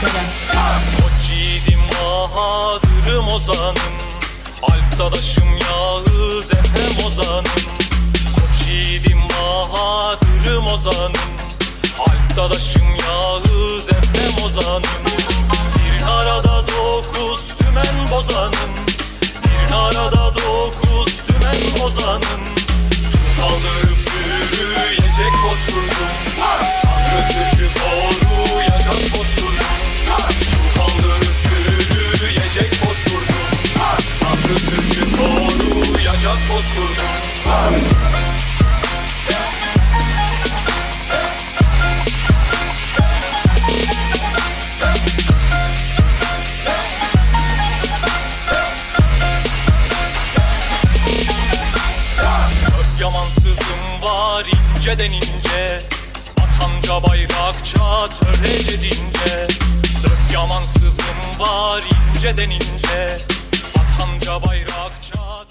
kadar Koç yiğidim bahadırım ozanım. Alptadaşım Yağız Efem ozanım. Koç yiğidim bahadırım ozanım. Alptadaşım Yağız Efem ozanım. Bir arada dokuz tümen bozanım. Bir arada dokuz tümen bozanım. Tüm kalır Türk'ü koruyacak yamansızım var inceden ince Atanca bayrakça törece dince. Dört yamansızım var inceden ince Atanca bayrakça